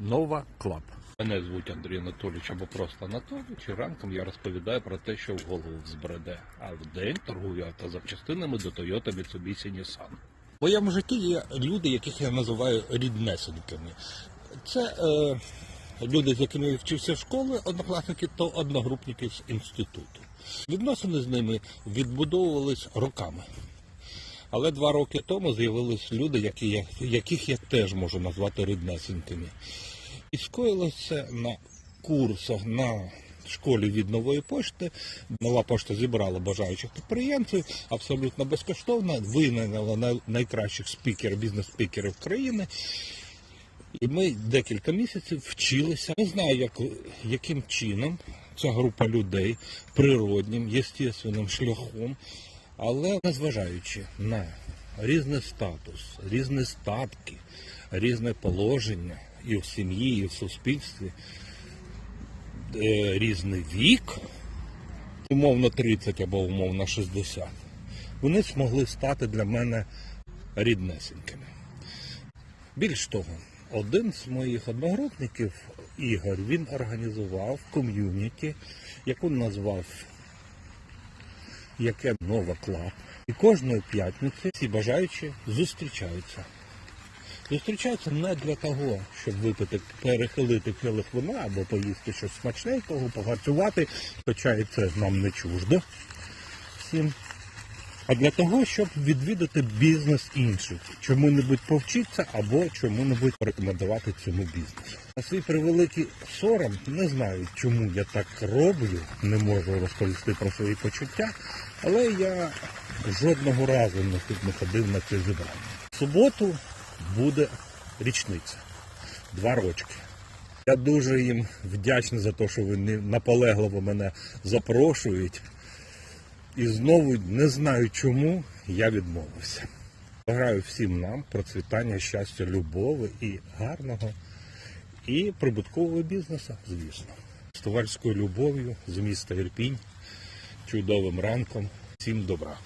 Нова Клаб. Мене звуть Андрій Анатолійович або просто Анатолійович. І ранком я розповідаю про те, що в голову взбреде, а в день торгую автозапчастинами до Toyota Mitsubishi Nissan. В моєму житті є люди, яких я називаю ріднесеньками. Це е, люди, з якими я вчився в школі, однокласники та одногрупники з інституту. Відносини з ними відбудовувались роками. Але два роки тому з'явились люди, які я, яких я теж можу назвати ріднесенькими. І скоїлося на курсах на школі від нової пошти. Нова пошта зібрала бажаючих підприємців абсолютно безкоштовно, винайняла найкращих спікерів, бізнес-спікерів країни. І ми декілька місяців вчилися. Не знаю, як, яким чином ця група людей природнім, єстественним шляхом, але незважаючи на різний статус, різні статки, різне положення і в сім'ї, і в суспільстві, е, різний вік, умовно 30 або умовно 60, вони змогли стати для мене ріднесенькими. Більш того, один з моїх одногрупників, Ігор, він організував ком'юніті, яку назвав яке нова клаб. І кожної п'ятниці ці бажаючі зустрічаються. Зустрічаються не для того, щоб випити, перехилити келих вина або поїсти щось смачненького, погарцювати, хоча і це нам не чуждо всім а для того, щоб відвідати бізнес інших, чому-небудь повчитися або чому-небудь порекомендувати цьому бізнесу. На свій превеликий сором не знаю, чому я так роблю, не можу розповісти про свої почуття, але я жодного разу не ходив на це зібрання. В суботу буде річниця, два рочки. Я дуже їм вдячний за те, що вони наполегливо мене запрошують. І знову не знаю чому я відмовився. Бажаю всім нам процвітання, щастя, любові і гарного і прибуткового бізнесу, звісно. З товарською любов'ю з міста Ірпінь, чудовим ранком. Всім добра.